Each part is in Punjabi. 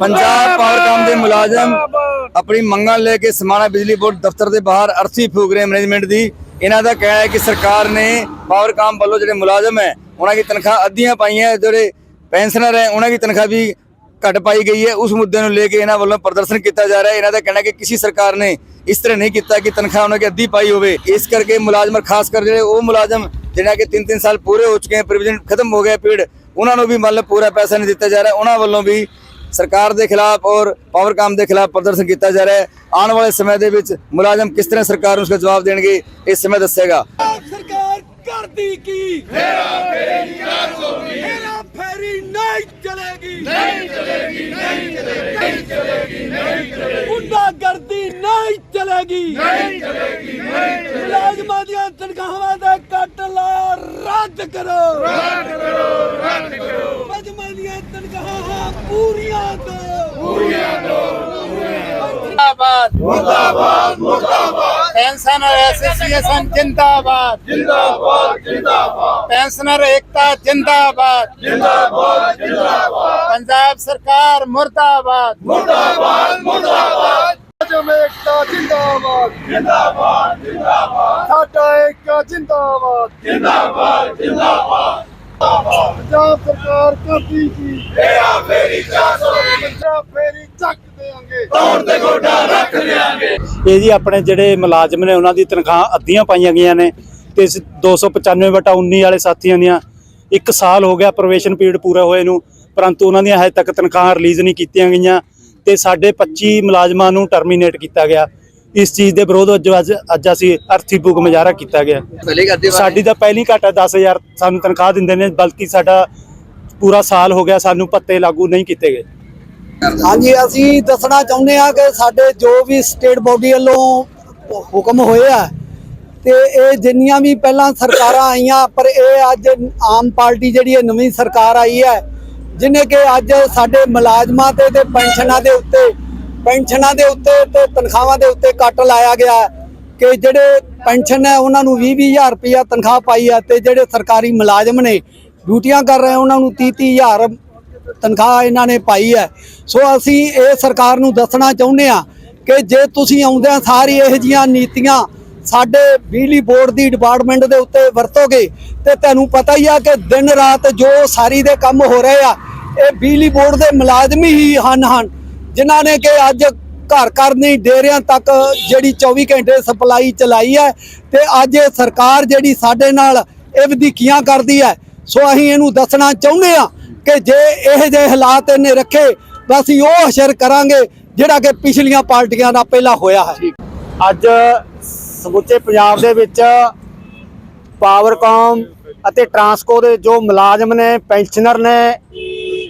ਪੰਜਾਬ ਪਾਵਰਕਾਮ ਦੇ ਮੁਲਾਜ਼ਮ ਆਪਣੀ ਮੰਗਾਂ ਲੈ ਕੇ ਸਮਾਣਾ ਬਿਜਲੀ ਬੋਰਡ ਦਫ਼ਤਰ ਦੇ ਬਾਹਰ ਅਰਥੀ ਫੂਕ ਰਹੇ ਮੈਨੇਜਮੈਂਟ ਦੀ। ਇਹਨਾਂ ਦਾ ਕਹਿਣਾ ਹੈ ਕਿ ਸਰਕਾਰ ਨੇ ਪਾਵਰਕਾਮ ਵੱਲੋਂ ਜਿਹੜੇ ਮੁਲਾਜ਼ਮ ਹੈ ਉਹਨਾਂ ਦੀ ਤਨਖਾਹ ਅੱਧੀਆਂ ਪਾਈਆਂ ਜਿਹੜੇ ਪੈਨਸ਼ਨਰ ਹੈ ਉਹਨਾਂ ਦੀ ਤਨਖਾਹ ਵੀ ਘਟ ਪਾਈ ਗਈ ਹੈ। ਉਸ ਮੁੱਦੇ ਨੂੰ ਲੈ ਕੇ ਇਹਨਾਂ ਵੱਲੋਂ ਪ੍ਰਦਰਸ਼ਨ ਕੀਤਾ ਜਾ ਰਿਹਾ ਹੈ। ਇਹਨਾਂ ਦਾ ਕਹਿਣਾ ਹੈ ਕਿ ਕਿਸੇ ਸਰਕਾਰ ਨੇ ਇਸ ਤਰ੍ਹਾਂ ਨਹੀਂ ਕੀਤਾ ਕਿ ਤਨਖਾਹ ਉਹਨਾਂ ਦੀ ਅੱਧੀ ਪਾਈ ਹੋਵੇ। ਇਸ ਕਰਕੇ ਮੁਲਾਜ਼ਮ ਖਾਸ ਕਰ ਜਿਹੜੇ ਉਹ ਮੁਲਾਜ਼ਮ ਜਿਹਨਾਂ ਕੇ 3-3 ਸਾਲ ਪੂਰੇ ਹੋ ਚੁੱਕੇ ਹਨ ਪ੍ਰੋਵੀਜ਼ਨ ਖਤਮ ਹੋ ਗਿਆ ਪੀੜ ਉਹਨਾਂ ਨੂੰ ਵੀ ਮਤਲਬ ਪੂਰਾ ਪੈਸਾ ਨਹੀਂ ਦਿੱਤਾ ਜਾ ਰਿਹਾ। ਉਹਨਾਂ ਵੱਲੋਂ ਵੀ ਸਰਕਾਰ ਦੇ ਖਿਲਾਫ ਔਰ ਪਾਵਰਕਾਮ ਦੇ ਖਿਲਾਫ ਪ੍ਰਦਰਸ਼ਨ ਕੀਤਾ ਜਾ ਰਿਹਾ ਹੈ। ਆਉਣ ਵਾਲੇ ਸਮੇਂ ਦੇ ਵਿੱਚ ਮੁਲਾਜ਼ਮ ਕਿਸ ਤਰ੍ਹਾਂ ਸਰਕਾਰ ਨੂੰ ਉਸਦਾ ਜਵਾਬ ਦੇਣਗੇ ਇਸ ਸਮੇਂ ਦੱਸੇਗਾ। ਸਰਕਾਰ ਕਰਦੀ ਕੀ? ਹੇਰਾ ਫੇਰੀ 420 ਹੇਰਾ ਫੇਰੀ ਨਹੀਂ ਚਲੇਗੀ। ਨਹੀਂ ਚਲੇਗੀ ਨਹੀਂ ਚਲੇਗੀ। ਨਹੀਂ ਚਲੇਗੀ ਨਹੀਂ ਚਲੇਗੀ। ਗੁੰਡਾਗਰਦੀ ਨਹੀਂ ਚਲੇਗੀ। ਨਹੀਂ ਚਲੇਗੀ ਨਹੀਂ ਚਲੇਗੀ। ਮੁਲਾਜ਼ਮਾਂ ਦੀਆਂ ਤਨਖਾਹਾਂ ਦਾ ਕੱਟ ਲਾ ਰੱਦ ਕਰੋ। ਰੱਦ ਕਰੋ ਰੱਦ ਕਰੋ। ਤਨਖਾਹਾਂ ਪੂਰੀਆਂ ਦੋ ਪੂਰੀਆਂ ਦੋ ਮੁਰਦਾਬਾਦ ਮੁਰਦਾਬਾਦ ਮੁਰਦਾਬਾਦ ਪੈਨਸ਼ਨਰ ਐਸੋਸੀਏਸ਼ਨ ਜਿੰਦਾਬਾਦ ਜਿੰਦਾਬਾਦ ਜਿੰਦਾਬਾਦ ਪੈਨਸ਼ਨਰ ਏਕਤਾ ਜਿੰਦਾਬਾਦ ਜਿੰਦਾਬਾਦ ਜਿੰਦਾਬਾਦ ਪੰਜਾਬ ਸਰਕਾਰ ਮੁਰਦਾਬਾਦ ਮੁਰਦਾਬਾਦ ਮੁਰਦਾਬਾਦ ਜਮ ਏਕਤਾ ਜਿੰਦਾਬਾਦ ਜਿੰਦਾਬਾਦ ਜਿੰਦਾਬਾਦ ਸਾਡਾ ਏਕਾ ਜਿੰਦਾਬਾਦ ਜਿੰਦਾਬਾਦ ਜਿੰਦਾਬਾਦ ਪੰਜਾਬ ਆਪਣੇ ਜਿਹੜੇ ਮੁਲਾਜ਼ਮ ਨੇ ਉਹਨਾਂ ਦੀ ਤਨਖਾਹ ਅੱਧੀਆਂ ਪਾਈਆਂ ਗਈਆਂ ਨੇ ਤੇ 295/19 ਵਾਲੇ ਸਾਥੀਆਂ ਦੀਆਂ ਇੱਕ ਸਾਲ ਹੋ ਗਿਆ ਪ੍ਰਵੇਸ਼ਨ ਪੀਰੀਅਡ ਪੂਰਾ ਹੋਏ ਨੂੰ ਪਰੰਤੂ ਉਹਨਾਂ ਦੀਆਂ ਹਜੇ ਤੱਕ ਤਨਖਾਹਾਂ ਰਿਲੀਜ਼ ਨਹੀਂ ਕੀਤੀਆਂ ਗਈਆਂ ਤੇ ਸਾਡੇ 25 ਮੁਲਾਜ਼ਮਾਂ ਨੂੰ ਟਰਮੀਨੇਟ ਕੀਤਾ ਗਿਆ। ਇਸ ਚੀਜ਼ ਦੇ ਵਿਰੋਧ ਅੱਜ ਅੱਜ- ਅੱਜ ਅਸੀਂ ਅਰਥੀ ਬੁੱਕ ਮੁਜ਼ਾਹਰਾ ਕੀਤਾ ਗਿਆ। ਸਾਡੀ ਤਾਂ ਪਹਿਲੀ ਘੱਟ ਹੈ 10000 ਸਾਨੂੰ ਤਨਖਾਹ ਦਿੰਦੇ ਨੇ ਬਲਕਿ ਸਾਡਾ ਪੂਰਾ ਸਾਲ ਹੋ ਗਿਆ ਸਾਨੂੰ ਭੱਤੇ ਲਾਗੂ ਨਹੀਂ ਕੀਤੇ ਗਏ। ਹਾਂਜੀ ਅਸੀਂ ਦੱਸਣਾ ਚਾਹੁੰਦੇ ਆ ਕਿ ਸਾਡੇ ਜੋ ਵੀ ਸਟੇਟ ਬੋਡੀ ਵੱਲੋਂ ਹੁਕਮ ਹੋਏ ਆ ਤੇ ਇਹ ਜਿੰਨੀਆਂ ਵੀ ਪਹਿਲਾਂ ਸਰਕਾਰਾਂ ਆਈਆਂ ਪਰ ਇਹ ਅੱਜ ਆਮ ਪਾਰਟੀ ਜਿਹੜੀ ਹੈ ਨਵੀਂ ਸਰਕਾਰ ਆਈ ਹੈ ਜਿਨੇ ਕਿ ਅੱਜ ਸਾਡੇ ਮੁਲਾਜ਼ਮਾਂ ਤੇ ਤੇ ਪੈਨਸ਼ਨਾਂ ਦੇ ਉੱਤੇ ਪੈਨਸ਼ਨਾਂ ਦੇ ਉੱਤੇ ਤੇ ਤਨਖਾਹਾਂ ਦੇ ਉੱਤੇ ਕੱਟ ਲਾਇਆ ਗਿਆ ਕਿ ਜਿਹੜੇ ਪੈਨਸ਼ਨ ਹੈ ਉਹਨਾਂ ਨੂੰ 20-20000 ਰੁਪਇਆ ਤਨਖਾਹ ਪਾਈ ਹੈ ਤੇ ਜਿਹੜੇ ਸਰਕਾਰੀ ਮੁਲਾਜ਼ਮ ਨੇ ਡਿਊਟੀਆਂ ਕਰ ਰਹੇ ਉਹਨਾਂ ਨੂੰ 30-30000 ਤਨਖਾਹ ਇਹਨਾਂ ਨੇ ਪਾਈ ਹੈ। ਸੋ ਅਸੀਂ ਇਹ ਸਰਕਾਰ ਨੂੰ ਦੱਸਣਾ ਚਾਹੁੰਦੇ ਆ ਕਿ ਜੇ ਤੁਸੀਂ ਆਉਂਦਿਆਂ ਸਾਰੀ ਇਹੋ ਜੀਆਂ ਨੀਤੀਆਂ ਸਾਡੇ ਬਿਜਲੀ ਬੋਰਡ ਦੀ ਡਿਪਾਰਟਮੈਂਟ ਦੇ ਉੱਤੇ ਵਰਤੋਗੇ ਤੇ ਤੁਹਾਨੂੰ ਪਤਾ ਹੀ ਆ ਕਿ ਦਿਨ ਰਾਤ ਜੋ ਸਾਰੀ ਦੇ ਕੰਮ ਹੋ ਰਹੇ ਆ, ਇਹ ਬਿਜਲੀ ਬੋਰਡ ਦੇ ਮੁਲਾਜ਼ਮ ਹੀ ਹਨ ਹਨ। ਜਿਨ੍ਹਾਂ ਨੇ ਕਿ ਅੱਜ ਘਰ ਘਰ ਨਹੀਂ, ਡੇਰਿਆਂ ਤੱਕ ਜਿਹੜੀ 24 ਘੰਟੇ ਸਪਲਾਈ ਚਲਾਈ ਹੈ ਤੇ ਅੱਜ ਇਹ ਸਰਕਾਰ ਜਿਹੜੀ ਸਾਡੇ ਨਾਲ ਇਹ ਵਧੀਕੀਆਂ ਕਰਦੀ ਹੈ। ਸੋ ਅਸੀਂ ਇਹਨੂੰ ਦੱਸਣਾ ਚਾਹੁੰਦੇ ਆ ਕਿ ਜੇ ਇਹ ਜਿਹੇ ਹਾਲਾਤ ਇਹਨੇ ਰੱਖੇ ਤਾਂ ਅਸੀਂ ਉਹ ਅਸਰ ਕਰਾਂਗੇ ਜਿਹੜਾ ਕਿ ਪਿਛਲੀਆਂ ਪਾਰਟੀਆਂ ਦਾ ਪਹਿਲਾਂ ਹੋਇਆ ਹੈ। ਅੱਜ ਸਮੁੱਚੇ ਪੰਜਾਬ ਦੇ ਵਿੱਚ ਪਾਵਰਕਾਮ ਅਤੇ ਟਰਾਂਸਕੋ ਦੇ ਜੋ ਮੁਲਾਜ਼ਮ ਨੇ, ਪੈਨਸ਼ਨਰ ਨੇ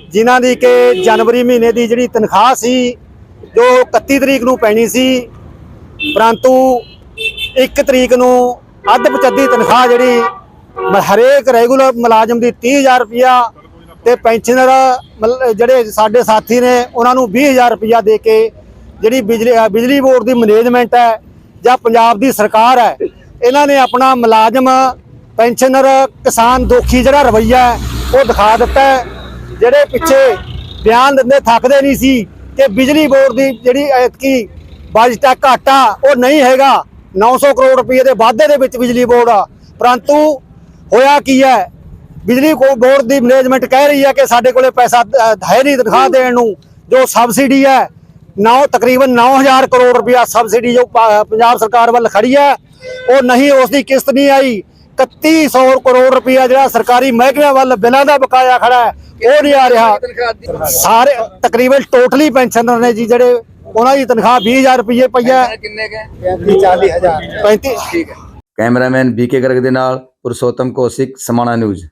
ਜਿਨ੍ਹਾਂ ਦੀ ਕਿ ਜਨਵਰੀ ਮਹੀਨੇ ਦੀ ਜਿਹੜੀ ਤਨਖਾਹ ਸੀ, ਜੋ 31 ਤਰੀਕ ਨੂੰ ਪੈਣੀ ਸੀ, ਪਰੰਤੂ 1 ਤਰੀਕ ਨੂੰ ਅੱਧ ਪਚੱਦੀ ਤਨਖਾਹ ਜਿਹੜੀ ਮ- ਹਰੇਕ ਰੈਗੂਲਰ ਮੁਲਾਜ਼ਮ ਦੀ 30000 ਰੁਪਇਆ ਤੇ ਪੈਨਸ਼ਨਰ ਮਤਲਬ ਜਿਹੜੇ ਸਾਡੇ ਸਾਥੀ ਨੇ, ਉਹਨਾਂ ਨੂੰ 20000 ਰੁਪਇਆ ਦੇ ਕੇ ਜਿਹੜੀ ਬਿਜਲੀ ਬਿਜਲੀ ਬੋਰਡ ਦੀ ਮੈਨੇਜਮੈਂਟ ਹੈ ਜਾਂ ਪੰਜਾਬ ਦੀ ਸਰਕਾਰ ਹੈ, ਇਹਨਾਂ ਨੇ ਆਪਣਾ ਮੁਲਾਜ਼ਮ, ਪੈਨਸ਼ਨਰ, ਕਿਸਾਨ ਦੋਖੀ ਜਿਹੜਾ ਰਵਈਆ ਉਹ ਦਿਖਾ ਦਿੱਤਾ ਜਿਹੜੇ ਪਿੱਛੇ ਬਿਆਨ ਦਿੰਦੇ ਥੱਕਦੇ ਨਹੀਂ ਸੀ ਕਿ ਬਿਜਲੀ ਬੋਰਡ ਦੀ ਜਿਹੜੀ ਐਤਕੀ ਬਜਟ ਹੈ ਘਾਟਾ ਉਹ ਨਹੀਂ ਹੈਗਾ। 900 ਕਰੋੜ ਰੁਪਏ ਦੇ ਵਾਧੇ ਦੇ ਵਿੱਚ ਬਿਜਲੀ ਬੋਰਡ ਆ। ਪਰੰਤੂ ਹੋਇਆ ਕੀ ਹੈ? ਬਿਜਲੀ ਬੋਰਡ ਦੀ ਮੈਨੇਜਮੈਂਟ ਕਹਿ ਰਹੀ ਹੈ ਕਿ ਸਾਡੇ ਕੋਲੇ ਪੈਸਾ ਹੈ ਨਹੀਂ ਤਨਖਾਹ ਦੇਣ ਨੂੰ। ਜੋ ਸਬਸਿਡੀ ਹੈ 9 ਤਕਰੀਬਨ 9000 ਕਰੋੜ ਰੁਪਇਆ ਸਬਸਿਡੀ ਜੋ ਪੰਜਾਬ ਸਰਕਾਰ ਵੱਲ ਖੜੀ ਹੈ, ਉਹ ਨਹੀਂ ਉਸ ਦੀ ਕਿਸ਼ਤ ਨਹੀਂ ਆਈ। 3100 ਕਰੋੜ ਰੁਪਇਆ ਜਿਹੜਾ ਸਰਕਾਰੀ ਮਹਿਕਮਿਆਂ ਵੱਲ ਬਿੱਲਾਂ ਦਾ ਬਕਾਇਆ ਖੜਾ ਹੈ ਉਹ ਨਹੀਂ ਆ ਰਿਹਾ। ਸਾਰੇ ਤਕਰੀਬਨ ਟੋਟਲੀ ਪੈਨਸ਼ਨਰ ਨੇ ਜੀ ਜਿਹੜੇ ਉਹਨਾਂ ਦੀ ਤਨਖਾਹ 20000 ਰੁਪਏ ਪਈ ਹੈ। ਕਿੰਨੇ ਕੇ 35 40000 35 ਠੀਕ ਹੈ। ਕੈਮਰਾਮੈਨ ਬੀਕੇ ਗਰਗ ਦੇ ਨਾਲ ਪੁਰਸ਼ੋਤਮ ਕੌਸ਼ਿਕ ਸਮਾਣਾ ਨਿਊਜ਼।